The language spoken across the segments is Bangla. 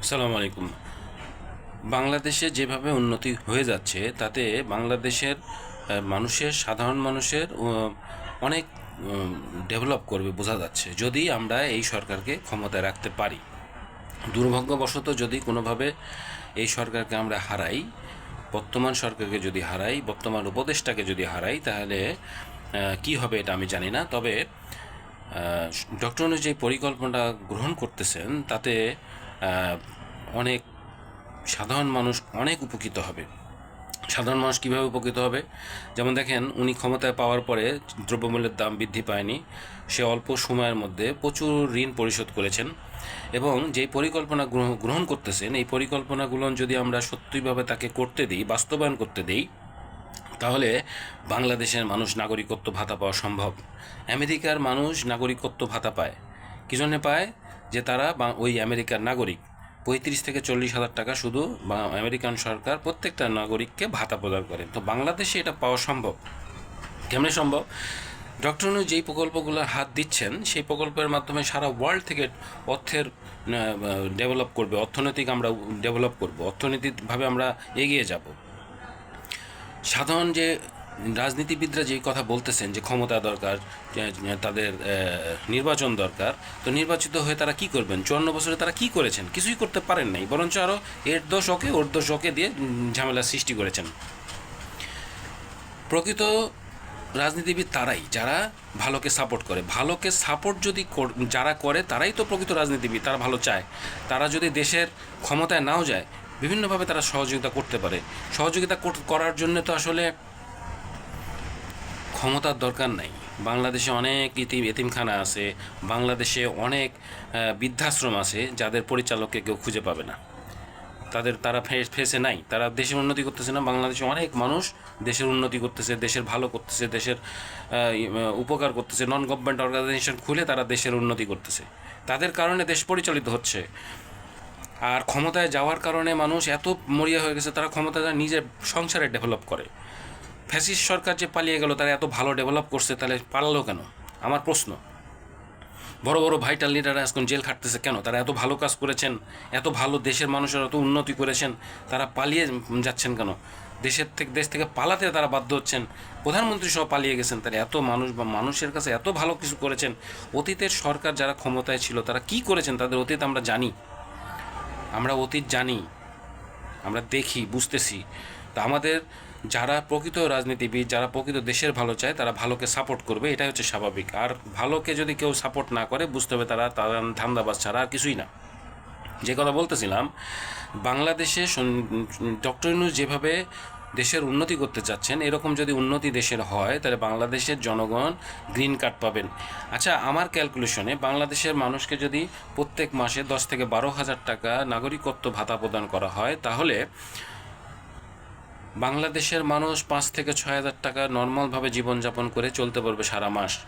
আসসালামু আলাইকুম। বাংলাদেশে যেভাবে উন্নতি হয়ে যাচ্ছে, তাতে বাংলাদেশের মানুষের, সাধারণ মানুষের অনেক ডেভেলপ করবে বোঝা যাচ্ছে, যদি আমরা এই সরকারকে ক্ষমতায় রাখতে পারি। দুর্ভাগ্যবশত যদি কোনোভাবে এই সরকারকে আমরা হারাই, বর্তমান সরকারকে যদি হারাই, বর্তমান উপদেষ্টাকে যদি হারাই, তাহলে কি হবে এটা আমি জানি না। তবে ডক্টর যে পরিকল্পনাটা গ্রহণ করতেছেন, তাতে অনেক সাধারণ মানুষ অনেক উপকৃত হবে। সাধারণ মানুষ কীভাবে উপকৃত হবে? যেমন দেখেন, উনি ক্ষমতায় পাওয়ার পরে দ্রব্যমূল্যের দাম বৃদ্ধি পায়নি। সে অল্প সময়ের মধ্যে প্রচুর ঋণ পরিশোধ করেছেন এবং যেই পরিকল্পনা গ্রহ- গ্রহণ করতেছেন, এই পরিকল্পনাগুলো যদি আমরা সত্যিভাবে তাকে করতে দিই, বাস্তবায়ন করতে দিই, তাহলে বাংলাদেশের মানুষ নাগরিকত্ব ভাতা পাওয়া সম্ভব। আমেরিকার মানুষ নাগরিকত্ব ভাতা পায়। কী জন্যে পায়? যে তারা ওই আমেরিকার নাগরিক। পঁয়ত্রিশ থেকে চল্লিশ হাজার টাকা শুধু আমেরিকান সরকার প্রত্যেকটা নাগরিককে ভাতা প্রদান করে তো বাংলাদেশে এটা পাওয়া সম্ভব? কেমনে সম্ভব? ডক্টর নু যেই প্রকল্পগুলো হাত দিচ্ছেন, সেই প্রকল্পের মাধ্যমে সারা ওয়ার্ল্ড থেকে অর্থের ডেভেলপ করবে, অর্থনৈতিক আমরা ডেভেলপ করব, অর্থনৈতিকভাবে আমরা এগিয়ে যাব। সাধারণ যে রাজনীতিবিদরা যেই কথা বলতেছেন যে ক্ষমতা দরকার তাদের নির্বাচন দরকার, তো নির্বাচিত হয়ে তারা কি করবেন? চুয়ান্ন বছরে তারা কি করেছেন? কিছুই করতে পারেন নাই। বরঞ্চ আরও এর দোষ ওকে, ওর দোষ ওকে দিয়ে ঝামেলা সৃষ্টি করেছেন। প্রকৃত রাজনীতিবিদ তারাই, যারা ভালোকে সাপোর্ট করে। ভালোকে সাপোর্ট যদি যারা করে, তারাই তো প্রকৃত রাজনীতিবিদ, তারা ভালো চায়। তারা যদি দেশের ক্ষমতায় নাও যায়, বিভিন্নভাবে তারা সহযোগিতা করতে পারে। সহযোগিতা কর- করার জন্য তো আসলে ক্ষমতার দরকার নাই। বাংলাদেশে অনেক ইতিম এতিমখানা আছে, বাংলাদেশে অনেক বৃদ্ধাশ্রম আছে, যাদের পরিচালককে কেউ খুঁজে পাবে না। তাদের, তারা ফে- ফেসে নাই। তারা দেশের উন্নতি করতেছে না, বাংলাদেশে অনেক মানুষ দেশের উন্নতি করতেছে, দেশের ভালো করতেছে, দেশের উপকার করতেছে। নন গভর্নমেন্ট অর্গানাইজেশন খুলে তারা দেশের উন্নতি করতেছে। তাদের কারণে দেশ পরিচালিত হচ্ছে। আর ক্ষমতায় যাওয়ার কারণে মানুষ এত মরিয়া হয়ে গেছে, তারা ক্ষমতায় নিজের সংসারে ডেভেলপ করে। ফ্যাসিস্ট সরকার যে পালিয়ে গেল, তারা এত ভালো ডেভেলপ করছে, তাহলে পালালো কেন? আমার প্রশ্ন। বড় বড় ভাইটাল লিডাররা এখন জেল খাটতেছে কেন? তারা এত ভালো কাজ করেছেন, এত ভালো দেশের মানুষের এত উন্নতি করেছেন, তারা পালিয়ে যাচ্ছেন কেন? দেশের থেকে দেশ থেকে পালাতে তারা বাধ্য হচ্ছেন, প্রধানমন্ত্রী সহ পালিয়ে গেছেন তারা এত মানুষ বা মানুষের কাছে এত ভালো কিছু করেছেন, অতীতের সরকার যারা ক্ষমতায় ছিল, তারা কি করেছেন? তাদের অতীত আমরা জানি। আমরা অতীত জানি, আমরা দেখি, বুঝতেছি। তা আমাদের যারা প্রকৃত রাজনীতিবিদ, যারা প্রকৃত দেশের ভালো চায়, তারা ভালোকে সাপোর্ট করবে, এটাই হচ্ছে স্বাভাবিক। আর ভালোকে যদি কেউ সাপোর্ট না করে, বুঝতে হবে তারা তারা ধান্দাবাজ ছাড়া আর কিছুই না। যে কথা বলতেছিলাম, বাংলাদেশে ডক্টর ইউনুস যেভাবে দেশের উন্নতি করতে চাচ্ছেন, এরকম যদি উন্নতি দেশের হয়, তাহলে বাংলাদেশের জনগণ গ্রিন কার্ড পাবেন। আচ্ছা আমার ক্যালকুলেশনে বাংলাদেশের মানুষকে যদি প্রত্যেক মাসে দশ থেকে বারো হাজার টাকা নাগরিকত্ব ভাতা প্রদান করা হয়, তাহলে বাংলাদেশের মানুষ পাঁচ থেকে ছয় হাজার টাকা নর্মালভাবে জীবনযাপন করে চলতে পারবে সারা মাস।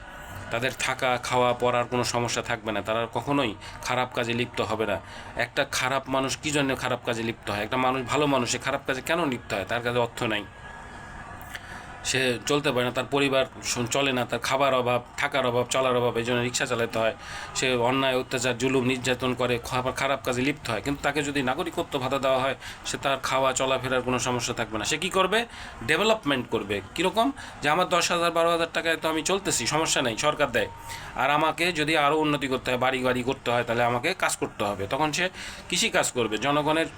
তাদের থাকা, খাওয়া, পড়ার কোনো সমস্যা থাকবে না। তারা কখনোই খারাপ কাজে লিপ্ত হবে না। একটা খারাপ মানুষ কী জন্য খারাপ কাজে লিপ্ত হয়? একটা মানুষ ভালো মানুষে খারাপ কাজে কেন লিপ্ত হয়? তার কাছে অর্থ নাই। সে চলতে পারে না, তার পরিবার চলে না, তার খাবার অভাব, থাকার অভাব, চলার অভাব, এই জন্য রিক্সা চালাতে হয়। সে অন্যায়, অত্যাচার, জুলুম, নির্যাতন করে খারাপ কাজে লিপ্ত হয়। কিন্তু তাকে যদি নাগরিকত্ব ভাতা দেওয়া হয়, সে তার খাওয়া, চলাফেরার কোনো সমস্যা থাকবে না। সে কী করবে? ডেভেলপমেন্ট করবে। কীরকম? যে আমার দশ হাজার, বারো হাজার টাকায় তো আমি চলতেছি, সমস্যা নেই, সরকার দেয়। আর আমাকে যদি আরও উন্নতি করতে হয়, বাড়ি গাড়ি করতে হয়, তাহলে আমাকে কাজ করতে হবে। তখন সে কৃষি কাজ করবে। জনগণের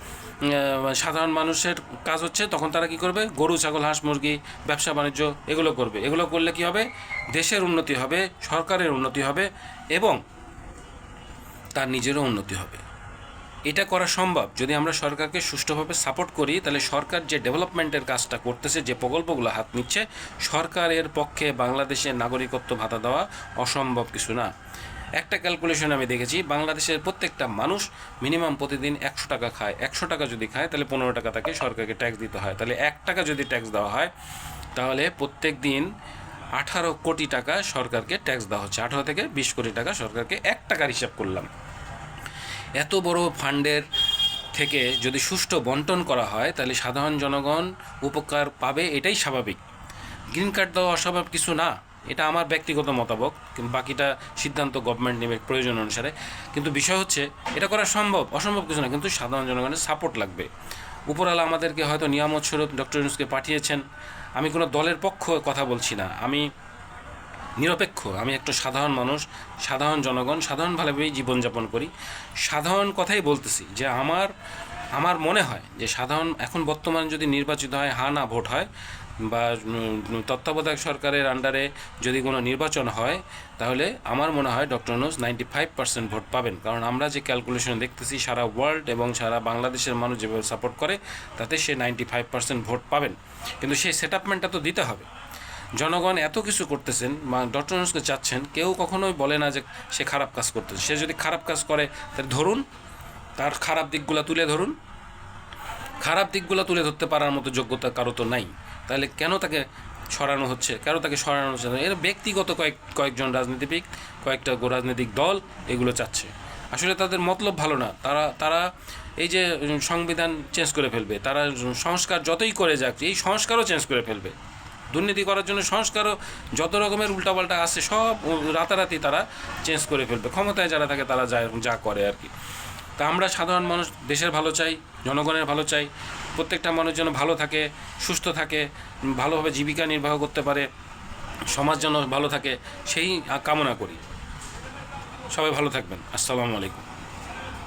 সাধারণ মানুষের কাজ হচ্ছে, তখন তারা কি করবে? গরু, ছাগল, হাঁস, মুরগি, ব্যবসা বাণিজ্য, এগুলো করবে। এগুলো করলে কি হবে? দেশের উন্নতি হবে, সরকারের উন্নতি হবে এবং তার নিজেরও উন্নতি হবে। এটা করা সম্ভব। যদি আমরা সরকারকে সুষ্ঠুভাবে সাপোর্ট করি, তাহলে সরকার যে ডেভেলপমেন্টের কাজটা করতেছে, যে প্রকল্পগুলো হাত নিচ্ছে, সরকারের পক্ষে বাংলাদেশের নাগরিকত্ব ভাতা দেওয়া অসম্ভব কিছু না। একটা ক্যালকুলেশন আমি দেখেছি, বাংলাদেশের প্রত্যেকটা মানুষ মিনিমাম প্রতিদিন একশো টাকা খায়। একশো টাকা যদি খায়, তাহলে পনেরো টাকা তাকে সরকারকে ট্যাক্স দিতে হয়। তাহলে এক টাকা যদি ট্যাক্স দেওয়া হয় তাহলে প্রত্যেক দিন আঠারো কোটি টাকা সরকারকে ট্যাক্স দেওয়া হচ্ছে। আঠারো থেকে বিশ কোটি টাকা সরকারকে এক টাকার হিসাব করলাম। এত বড় ফান্ডের থেকে যদি সুষ্ঠু বন্টন করা হয়, তাহলে সাধারণ জনগণ উপকার পাবে, এটাই স্বাভাবিক। গ্রিন কার্ড দেওয়া অস্বাভাবিক কিছু না, এটা আমার ব্যক্তিগত মতামত বাকিটা সিদ্ধান্ত গভর্নমেন্ট নেবে প্রয়োজন অনুসারে। কিন্তু বিষয় হচ্ছে, এটা করা সম্ভব, অসম্ভব কিছু না, কিন্তু সাধারণ জনগণের সাপোর্ট লাগবে। উপরওয়ালা আমাদেরকে হয়তো নিয়ামত স্বরূপ ডক্টর ইউনুসকে পাঠিয়েছেন। আমি কোনো দলের পক্ষ কথা বলছি না। আমি নিরপেক্ষ, আমি একটা সাধারণ মানুষ, সাধারণ জনগণ সাধারণভাবেই জীবনযাপন করি। সাধারণ কথাই বলতেছি যে আমার আমার মনে হয় যে সাধারণ এখন বর্তমানে যদি নির্বাচিত হয়, হা না ভোট হয়, বা তত্ত্বাবধায়ক সরকারের আন্ডারে যদি কোনো নির্বাচন হয়, তাহলে আমার মনে হয় ডক্টর নোজ নাইনটি ফাইভ পার্সেন্ট ভোট পাবেন। কারণ আমরা যে ক্যালকুলেশন দেখতেছি, সারা ওয়ার্ল্ড এবং সারা বাংলাদেশের মানুষ যেভাবে সাপোর্ট করে, তাতে সে নাইনটি ফাইভ পার্সেন্ট ভোট পাবেন। কিন্তু সেই সেট তো দিতে হবে। জনগণ এত কিছু করতেছেন বা ডক্টর ইউনুসকে চাচ্ছেন, কেউ কখনোই বলে না যে সে খারাপ কাজ করতেছে। সে যদি খারাপ কাজ করে, তাহলে ধরুন তার খারাপ দিকগুলো তুলে ধরুন। খারাপ দিকগুলো তুলে ধরতে পারার মতো যোগ্যতা কারও তো নাই। তাহলে কেন তাকে সরানো হচ্ছে? কেন তাকে সরানো হচ্ছে এর ব্যক্তিগত কয়েক, কয়েকজন রাজনীতিবিদ, কয়েকটা রাজনৈতিক দল এগুলো চাচ্ছে। আসলে তাদের মতলব ভালো না। তারা তারা এই যে সংবিধান চেঞ্জ করে ফেলবে, তারা সংস্কার যতই করে যাক, এই সংস্কারও চেঞ্জ করে ফেলবে। দুর্নীতি করার জন্য সংস্কারও যত রকমের উল্টাপাল্টা আছে, সব রাতারাতি তারা চেঞ্জ করে ফেলবে। ক্ষমতায় যারা থাকে তারা যা যা করে আর কি। তা আমরা সাধারণ মানুষ দেশের ভালো চাই, জনগণের ভালো চাই, প্রত্যেকটা মানুষ যেন ভালো থাকে, সুস্থ থাকে, ভালোভাবে জীবিকা নির্বাহ করতে পারে, সমাজ যেন ভালো থাকে, সেই কামনা করি। সবাই ভালো থাকবেন। আসসালামু আলাইকুম।